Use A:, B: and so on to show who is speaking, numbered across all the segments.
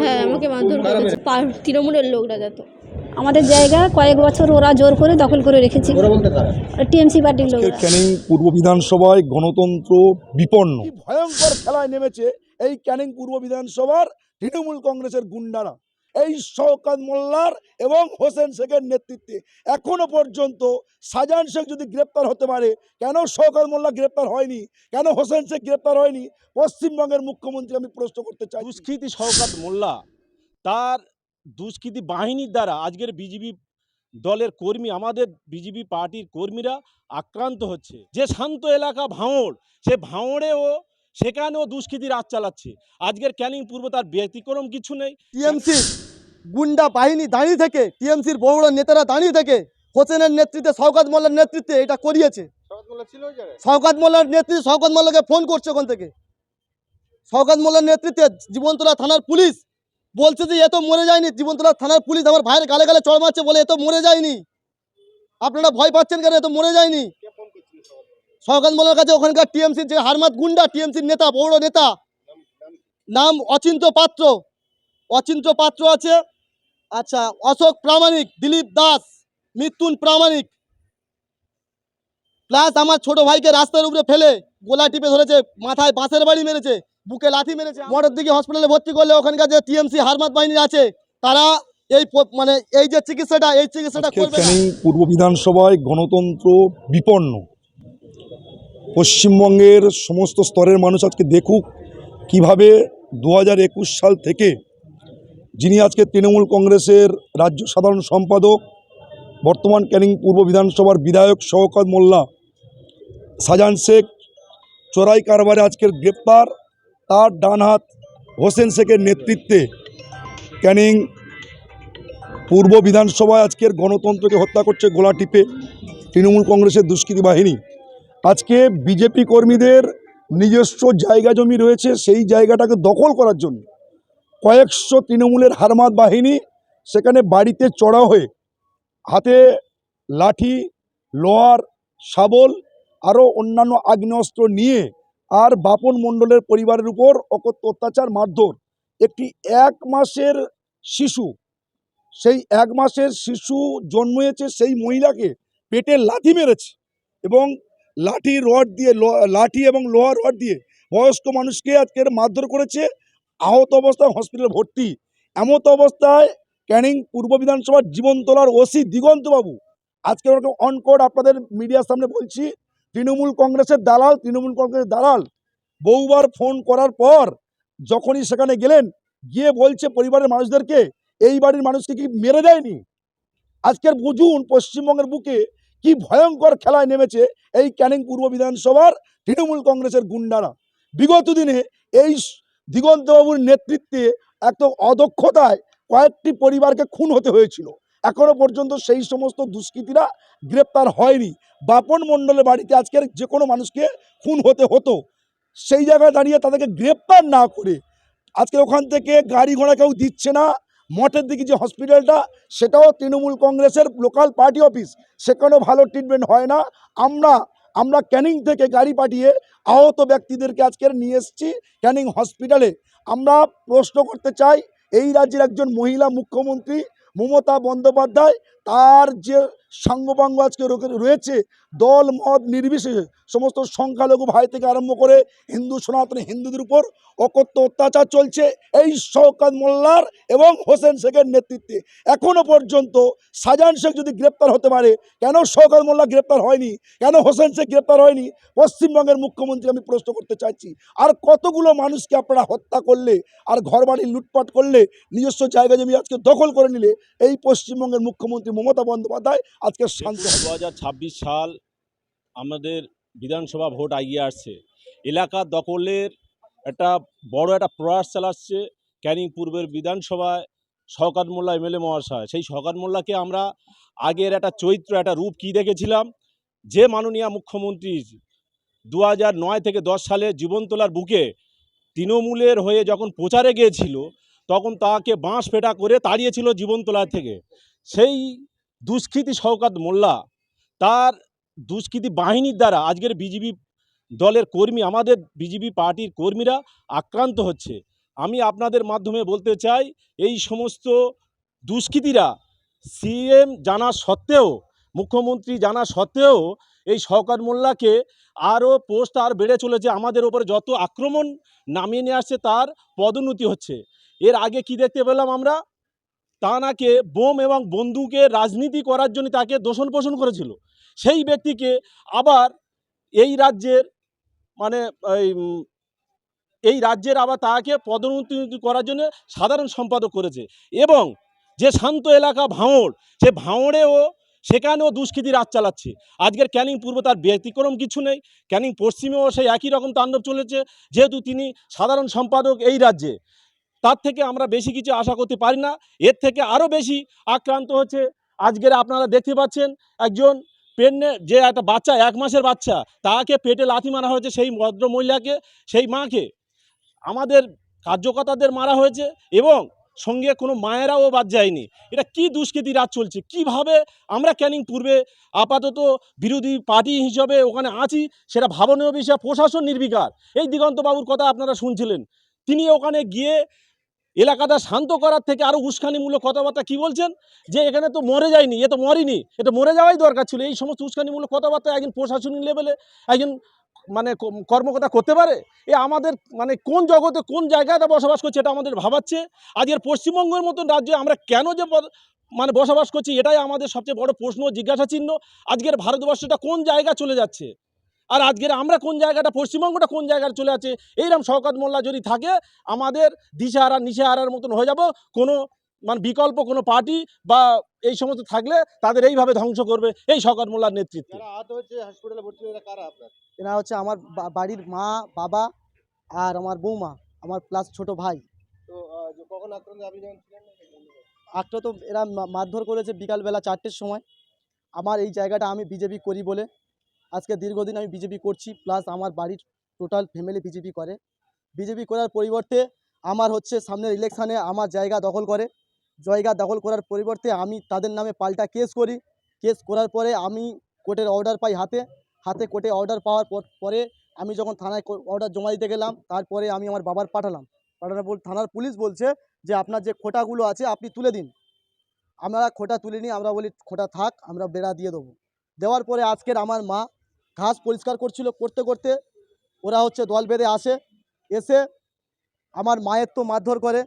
A: হ্যাঁ আমাকে মারধর করেছে। তৃণমূলের লোকরা যেত। আমাদের জায়গা কয়েক বছর ওরা জোর করে দখল করে রেখেছে।
B: ওরা বলতে কারা?
A: টিএমসি পার্টির লোক
C: ক্যানিং পূর্ব বিধানসভায় গণতন্ত্র বিপন্ন।
D: ভয়ঙ্কর খেলায় নেমেছে এই ক্যানিং পূর্ব বিধানসভার তৃণমূল কংগ্রেসের গুন্ডারা। এই শওকাত মোল্লার এবং হোসেন শেখের নেতৃত্বে। এখনও পর্যন্ত সাজান শেখ যদি গ্রেপ্তার হতে পারে, কেন শওকাত মোল্লা গ্রেপ্তার হয়নি? কেন হোসেন শেখ গ্রেপ্তার হয়নি? পশ্চিমবঙ্গের মুখ্যমন্ত্রী আমি প্রশ্ন করতে চাই।
E: দুষ্কৃতী শওকাত মোল্লা, তার দুষ্কৃতী বাহিনীর দ্বারা আজকের বিজেপি দলের কর্মী, আমাদের বিজেপি পার্টির কর্মীরা আক্রান্ত হচ্ছে। যে শান্ত এলাকা ভাঙড়, সে ভাঙড়েও সেখানেও দুষ্কৃতী রাজ চালাচ্ছে। আজকের ক্যানিং পূর্ব তার ব্যতিক্রম কিছু নেই।
F: টিএমসি গুন্ডা বাহিনী দাঁড়িয়ে থেকে টিএমসির বড় বড় নেতারা দাঁড়িয়ে থেকে হোসেনের নেতৃত্বে শওকাত মোল্লার নেতৃত্বে এটা করিয়েছে। শওকাত মোল্লার নেতৃত্বে শওকাত মোল্লাকে ফোন করছে ওখান থেকে। শওকাত মোল্লার নেতৃত্বে জীবনতলা থানার পুলিশ বলছে যে এত মরে যায়নি। জীবনতলা থানার পুলিশ আমার ভাইয়ের গালে গালে চড় মারছে বলে এত মরে যায়নি। আপনারা ভয় পাচ্ছেন কেন? এত মরে যায়নি। শওকাত মোল্লার কাছে ওখানকার টিএমসির যে হারমাত গুন্ডা টিএমসির নেতা বড় নেতা। নাম অচিন্ত পাত্র। অচিন্ত পাত্র আছে। আচ্ছা অশোক প্রামাণিক দিলীপ দাস মিথুন প্রামাণিক। প্লাস আমার ছোট ভাইকে রাস্তার উপরে ফেলে গোলা টিপে ধরেছে মাথায় বাঁশের বাড়ি মেরেছে বুকে লাথি মেরেছে। মোটর দিকে হসপিটালে ভর্তি করলে ওখানকার যে টিএমসি হারমাত বাহিনী আছে তারা এই মানে এই যে চিকিৎসাটা এই চিকিৎসাটা করবে
C: পূর্ব বিধানসভায় গণতন্ত্র বিপন্ন। পশ্চিমবঙ্গের সমস্ত স্তরের মানুষ আজকে দেখুক কীভাবে দু সাল থেকে যিনি আজকে তৃণমূল কংগ্রেসের রাজ্য সাধারণ সম্পাদক, বর্তমান ক্যানিং পূর্ব বিধানসভার বিধায়ক শওকত মোল্লা, সাজান শেখ, চোরাই কারবারে আজকের গ্রেপ্তার, তার ডান হাত হোসেন শেখের নেতৃত্বে ক্যানিং পূর্ব বিধানসভায় আজকের গণতন্ত্রকে হত্যা করছে গোলা টিপে তৃণমূল কংগ্রেসের দুষ্কৃতী বাহিনী। আজকে বিজেপি কর্মীদের নিজস্ব জায়গা জমি রয়েছে, সেই জায়গাটাকে দখল করার জন্য। কয়েকশো তৃণমূলের হারমাত বাহিনী সেখানে বাড়িতে চড়া হয়ে হাতে লাঠি লোয়ার শাবল, আরও অন্যান্য আগ্নেয়াস্ত্র নিয়ে আর বাপন মণ্ডলের পরিবারের উপর অকথ্য অত্যাচার মারধর। একটি এক মাসের শিশু, সেই এক মাসের শিশু জন্মেছে সেই মহিলাকে পেটে লাথি মেরেছে এবং লাঠি, রড দিয়ে লাঠি এবং লোহার রড দিয়ে বয়স্ক মানুষকে আজকে মারধর করেছে। আহত অবস্থায় হসপিটালে ভর্তি। এমত অবস্থায় ক্যানিং পূর্ব বিধানসভার জীবনতলার ওসি দিগন্তবাবু। আজকে ওরকম অন কোড আপনাদের মিডিয়ার সামনে বলছি, তৃণমূল কংগ্রেসের দালাল, তৃণমূল কংগ্রেসের দালাল, বহুবার ফোন করার পর যখনই সেখানে গেলেন, গিয়ে বলছে পরিবারের মানুষদেরকে, এই বাড়ির মানুষকে কি মেরে দেয়নি? আজকের বুঝুন, পশ্চিমবঙ্গের বুকে কি ভয়ঙ্কর খেলায় নেমেছে এই ক্যানিং পূর্ব বিধানসভার তৃণমূল কংগ্রেসের গুন্ডারা। বিগত দিনে এই দিগন্তবাবুর নেতৃত্বে এত অদক্ষতায় কয়েকটি পরিবারকে খুন হতে হয়েছিল। এখনও পর্যন্ত সেই সমস্ত দুষ্কৃতীরা গ্রেপ্তার হয়নি। বাপন মণ্ডলের বাড়িতে আজকের যে কোনো মানুষকে খুন হতে হতো। সেই জায়গায় দাঁড়িয়ে তাদেরকে গ্রেপ্তার না করে আজকে ওখান থেকে গাড়ি ঘোড়া কেউ দিচ্ছে না। মঠের দিকে যে হসপিটালটা, সেটাও তৃণমূল কংগ্রেসের লোকাল পার্টি অফিস সেখানেও ভালো ট্রিটমেন্ট হয় না। আমরা আমরা ক্যানিং থেকে গাড়ি পাঠিয়ে আহত ব্যক্তিদেরকে আজকের নিয়ে এসেছি ক্যানিং হসপিটালে আমরা প্রশ্ন করতে চাই, এই রাজ্যের একজন মহিলা মুখ্যমন্ত্রী মমতা বন্দ্যোপাধ্যায় তার যে সাঙ্গপাঙ্গ আজকে রয়েছে, দল, মত নির্বিশেষে সমস্ত সংখ্যালঘু ভাই থেকে আরম্ভ করে হিন্দু, সনাতন হিন্দুদের উপর অকথ্য অত্যাচার চলছে এই শওকাত মোল্লার এবং হোসেন শেখের নেতৃত্বে। এখনও পর্যন্ত সাজান শেখ যদি গ্রেপ্তার হতে পারে, কেন শওকাত মোল্লা গ্রেপ্তার হয়নি? কেন হোসেন শেখ গ্রেপ্তার হয়নি? পশ্চিমবঙ্গের মুখ্যমন্ত্রী আমি প্রশ্ন করতে চাইছি, আর কতগুলো মানুষকে আপনারা হত্যা করলে, আর ঘরবাড়ি লুটপাট করলে, নিজস্ব জায়গা জমি আজকে দখল করে নিলে, এই পশ্চিমবঙ্গের মুখ্যমন্ত্রী মমতা বন্দ্যোপাধ্যায় আজকে শান্ত
E: দু হাজার ছাব্বিশ সাল আমাদের বিধানসভা ভোট এগিয়ে আসছে। এলাকা দখলের একটা বড় একটা প্রয়াস চালাচ্ছে ক্যানিং পূর্বের বিধানসভায় শওকাত মোল্লা এমএলএ মহাশয়। সেই শওকাত মোল্লাকে আমরা আগের একটা চরিত্র, একটা রূপ কী দেখেছিলাম? যে মাননীয় মুখ্যমন্ত্রী দু নয় থেকে দশ সালে জীবনতলার বুকে তৃণমূলের হয়ে যখন প্রচারে গিয়েছিল, তখন তাকে বাঁশ ফেটা করে তাড়িয়েছিল জীবনতলা থেকে। সেই দুষ্কৃতী শওকাত মোল্লা তার দুষ্কৃতী বাহিনীর দ্বারা আজকের বিজেপি দলের কর্মী, আমাদের বিজেপি পার্টির কর্মীরা আক্রান্ত হচ্ছে। আমি আপনাদের মাধ্যমে বলতে চাই, এই সমস্ত দুষ্কৃতীরা সিএম জানা সত্ত্বেও, মুখ্যমন্ত্রী জানা সত্ত্বেও এই শওকত মোল্লাকে আরও পোস্ট আর বেড়ে চলেছে। আমাদের ওপরে যত আক্রমণ নামিয়ে নিয়ে আসছে তার পদোন্নতি হচ্ছে। এর আগে কি দেখতে পেলাম আমরা? তানাকে বোম এবং বন্দুকের রাজনীতি করার জন্য তাকে দোষণ পোষণ করেছিল। সেই ব্যক্তিকে আবার এই রাজ্যের মানে এই রাজ্যের আবার তাকে পদোন্নতি করার জন্য সাধারণ সম্পাদক করেছে এবং যে শান্ত এলাকা ভাঁড় সে ভাঁড়েও সেখানেও দুষ্কৃতী রাজ চালাচ্ছে। আজকের ক্যানিং পূর্ব তার ব্যতিক্রম কিছু নেই, ক্যানিং পশ্চিমেও সেই একই রকম তাণ্ডব চলেছে, যেহেতু তিনি সাধারণ সম্পাদক এই রাজ্যে। তার থেকে আমরা বেশি কিছু আশা করতে পারি না। এর থেকে আরও বেশি আক্রান্ত হচ্ছে। আজকের আপনারা দেখতে পাচ্ছেন একজন পেন্নে যে একটা বাচ্চা, এক মাসের বাচ্চা, তাকে পেটে লাথি মারা হয়েছে সেই ভদ্র মহিলাকে, সেই মাকে। আমাদের কার্যকর্তাদের মারা হয়েছে এবং সঙ্গে কোনো মায়েরাও বাদ যায়নি। এটা কি দুষ্কৃতি রাজ চলছে? কীভাবে আমরা ক্যানিং পূর্বে আপাতত বিরোধী পার্টি হিসাবে ওখানে আছি, সেটা ভাবনীয় বিষয়, প্রশাসন নির্বিকার। এই দিগন্তবাবুর কথা আপনারা শুনছিলেন। তিনি ওখানে গিয়ে এলাকাটা শান্ত করার থেকে আরও উস্কানিমূলক কথাবার্তা কি বলছেন? যে এখানে তো মরে যায়নি, এ তো মরেনি, এ তো মরে যাওয়াই দরকার ছিল। এই সমস্ত উস্কানিমূলক কথাবার্তা একজন প্রশাসনিক লেভেলে একজন মানে কর্মকর্তা করতে পারে? এ আমাদের মানে কোন জগতে কোন জায়গাটা বসবাস করছে এটা আমাদের ভাবাচ্ছে। আজকের পশ্চিমবঙ্গের মতন রাজ্যে আমরা কেন যে মানে বসবাস করছি এটাই আমাদের সবচেয়ে বড় প্রশ্ন জিজ্ঞাসা চিহ্ন আজকের ভারতবর্ষটা কোন জায়গা চলে যাচ্ছে? আর আজকের আমরা কোন জায়গাটা পশ্চিমবঙ্গটা কোন জায়গায় চলে আছে এইরকম শওকত মোল্লা যদি থাকে আমাদের দিশাহারা নিশাহারার মতন হয়ে যাব। কোনো মানে বিকল্প কোনো পার্টি বা এই সমস্ত থাকলে তাদের এইভাবে ধ্বংস করবে এই শওকত মোল্লার নেতৃত্বে।
F: যারা হচ্ছে ভর্তি এরা হচ্ছে আমার বাড়ির মা বাবা আর আমার বৌমা আমার প্লাস ছোট ভাই। তো কখন আক্রান্ত আপনি যখন আক্রান্ত তো এরা মারধর করেছে বিকালবেলা চারটের সময়। আমার এই জায়গাটা আমি বিজেপি করি বলে। আজকে দীর্ঘদিন আমি বিজেপি করছি প্লাস আমার বাড়ির টোটাল ফ্যামিলি বিজেপি করে। বিজেপি করার পরিবর্তে আমার হচ্ছে সামনের ইলেকশানে আমার জায়গা দখল করে। জায়গা দখল করার পরিবর্তে আমি তাদের নামে পাল্টা কেস করি। কেস করার পরে আমি কোর্টের অর্ডার পাই হাতে। হাতে কোর্টে অর্ডার পাওয়ার পর আমি যখন থানায় অর্ডার জমা দিতে গেলাম, তারপরে আমি আমার বাবার পাঠালাম। পাঠানোর থানার পুলিশ বলছে যে, আপনার যে খোটাগুলো আছে আপনি তুলে দিন। আমরা খোটা তুলিনি, আমরা বলি খোটা থাক, আমরা বেড়া দিয়ে দেবো। দেওয়ার পরে আজকের আমার মা ঘাস পরিষ্কার করছিল করতে করতে ওরা হচ্ছে দল বেঁধে আসে এসে আমার মায়ের তো মারধর করে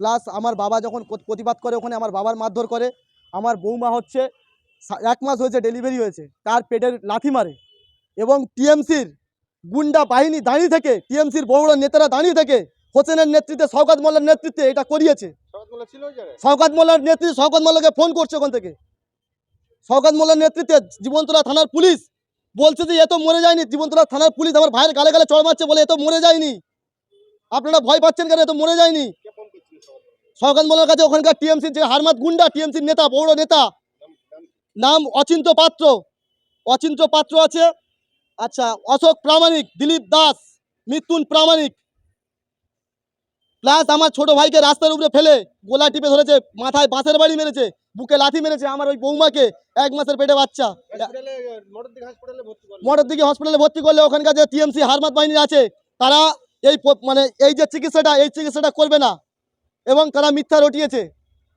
F: প্লাস আমার বাবা যখন প্রতিবাদ করে ওখানে আমার বাবার মারধর করে আমার বৌমা হচ্ছে এক মাস হয়েছে ডেলিভারি হয়েছে তার পেটের লাথি মারে এবং টিএমসির গুন্ডা বাহিনী দাঁড়িয়ে থেকে টিএমসির বড় বড় নেতারা দাঁড়িয়ে থেকে হোসেনের নেতৃত্বে শওকাত মোল্লার নেতৃত্বে এটা করিয়েছে। শওকাত মোল্লার নেতৃত্বে শওকাত মোল্লাকে ফোন করছে ওখান থেকে। শওকাত মোল্লার নেতৃত্বে জীবনতলা থানার পুলিশ বলছে যে এ তো মরে যায়নি। জীবনতলা থানার পুলিশ আমার ভাইয়ের গালে গালে চড় মারছে বলে এ তো মরে যায়নি। আপনারা ভয় পাচ্ছেন কেন? এ তো মরে যায়নি। শওকাত মোল্লার কাছে ওখানকার টিএমসির যে হারমাত গুন্ডা টিএমসির নেতা, বড় নেতা। নাম অচিন্ত পাত্র। অচিন্ত পাত্র আছে। আচ্ছা অশোক প্রামাণিক, দিলীপ দাস, মিথুন প্রামাণিক। প্লাস আমার ছোট ভাইকে রাস্তার উপরে ফেলে, গোলা টিপে ধরেছে, মাথায় বাঁশের বাড়ি মেরেছে। বুকে লাথি মেরেছে আমার ওই বৌমাকে, এক মাসের পেটে বাচ্চা। মোটর দিকে হসপিটালে ভর্তি করলে ওখানকার যে টিএমসি হারমাত বাহিনী আছে, তারা এই মানে এই যে চিকিৎসাটা, এই চিকিৎসাটা করবে না। এবং তারা মিথ্যা রটিয়েছে।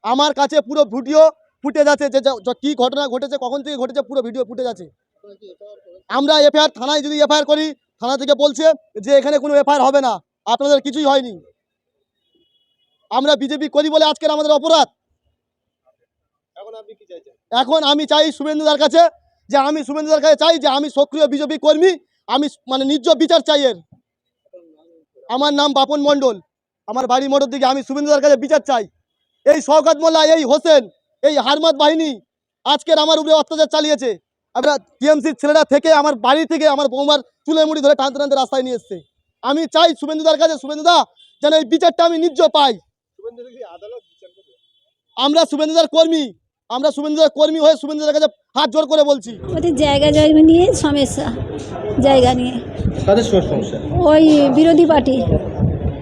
F: আমার কাছে পুরো ভিডিও ফুটেজ আছে যে কি ঘটনা ঘটেছে, কখন থেকে ঘটেছে, পুরো ভিডিও ফুটেজ আছে। আমরা এফআইআর থানায় যদি এফআইআর করি, থানা থেকে বলছে যে এখানে কোনো এফআইআর হবে না। আপনাদের কিছুই হয়নি। আমরা বিজেপি করি বলে আজকের আমাদের অপরাধ। এখন আমি চাই শুভেন্দুদার কাছে যে আমি শুভেন্দুদার কাছে চাই যে আমি সক্রিয় বিজেপি কর্মী আমি মানে নিজ বিচার চাই এর। আমার নাম বাপন মণ্ডল। আমার বাড়ি মোটর দিকে আমি শুভেন্দুদার কাছে বিচার চাই। এই শওকাত মোল্লা এই হোসেন এই হারমাত বাহিনী আজকের আমার উপরে অত্যাচার চালিয়েছে। আমরা টিএমসির ছেলেরা থেকে আমার বাড়ি থেকে আমার বৌমার চুলের মুড়ি ধরে টানতে টানতে রাস্তায় নিয়ে এসছে। আমি চাই শুভেন্দুদার কাছে শুভেন্দুদা যেন এই বিচারটা আমি নিজ পাই। আমরা শুভেন্দুদার কর্মী। আমরা শুভেন্দুদার কর্মী হয়ে শুভেন্দুদার কাছে হাত জোর করে বলছি।
A: ওদের জায়গা জায়গা নিয়ে সমস্যা জায়গা নিয়ে।
F: কাদের সমস্যা?
A: ওই বিরোধী পার্টি।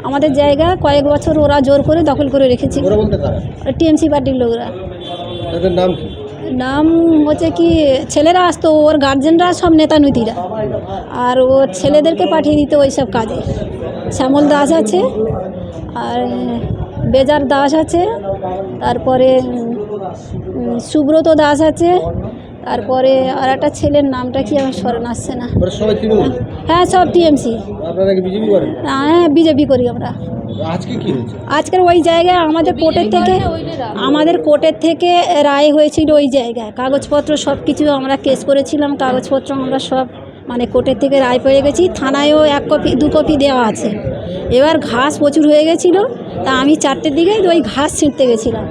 A: আমাদের জায়গা কয়েক বছর ওরা জোর করে দখল করে
F: কারা?
A: টিএমসি পার্টির লোকরা।
F: নাম
A: নাম হচ্ছে কি ছেলেরা আসতো ওর গার্জেনরা সব নেতা নুতিরা আর ও ছেলেদেরকে পাঠিয়ে দিত ওই সব কাজে। শ্যামল দাস আছে আর বেজার দাস আছে তারপরে সুব্রত দাস। আছে। তারপরে আর একটা ছেলের নামটা কি আমার স্মরণ আসছে না। হ্যাঁ সব টিএমসি।
F: আপনারা কি বিজেপি করেন?
A: হ্যাঁ বিজেপি করি আমরা।
F: আজকে কি হয়েছে?
A: আজকের ওই জায়গায় আমাদের কোর্টের থেকে আমাদের কোর্টের থেকে রায় হয়েছিল ওই জায়গায়। কাগজপত্র সব কিছু আমরা কেস করেছিলাম কাগজপত্র আমরা সব মানে কোর্টের থেকে রায় পেয়ে গেছি। থানায়ও এক কপি দু কপি দেওয়া আছে। এবার ঘাস প্রচুর হয়ে গেছিল তা আমি চারটের দিকে ওই ঘাস ছিঁড়তে গেছিলাম।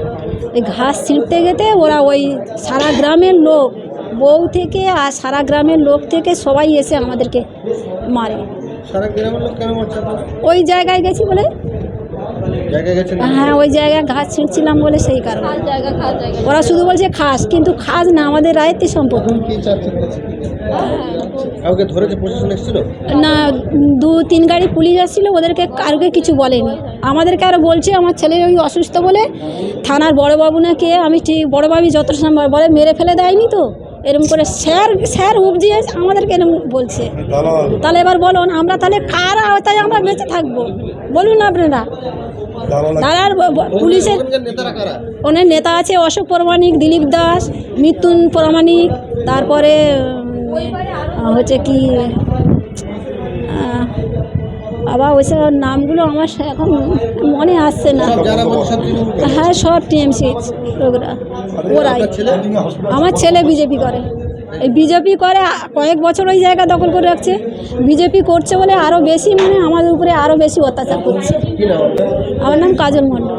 A: ঘাস ছিঁড়তে গেতে ওরা ওই সারা গ্রামের লোক বউ থেকে আর সারা গ্রামের লোক থেকে সবাই এসে আমাদেরকে মারে? ওই জায়গায় গেছি বলে হ্যাঁ ওই জায়গায় ঘাস ছিঁড়ছিলাম বলে সেই কারণে। ওরা শুধু বলছে খাস কিন্তু খাস না আমাদের রায়ত্তি সম্পত্তি না দু তিন গাড়ি পুলিশ আসছিল ওদেরকে কারোকে কিছু বলেনি। আমাদেরকে আরও বলছে আমার ছেলে ওই অসুস্থ বলে থানার বড়োবাবু না কে আমি ঠিক বড়োবাবু যত সম্ভব বলে মেরে ফেলে দেয়নি তো? এরকম করে স্যার স্যার উপজিয়ে আমাদেরকে এরকম বলছে। তাহলে এবার বলুন আমরা তাহলে কার তাই আমরা বেঁচে থাকব? বলুন আপনারা। তার পুলিশের অনেক নেতা আছে অশোক প্রামাণিক দিলীপ দাস মৃত্যুন প্রামাণিক তারপরে হচ্ছে কি আবার ওইসব নামগুলো আমার এখন মনে আসছে না। হ্যাঁ সব টিএমসি লোকরা ওরাই। আমার ছেলে বিজেপি করে। এই বিজেপি করে কয়েক বছর ওই জায়গা দখল করে রাখছে বিজেপি করছে বলে আরও বেশি মানে আমাদের উপরে আরও বেশি অত্যাচার করছে? আমার নাম কাজল মণ্ডল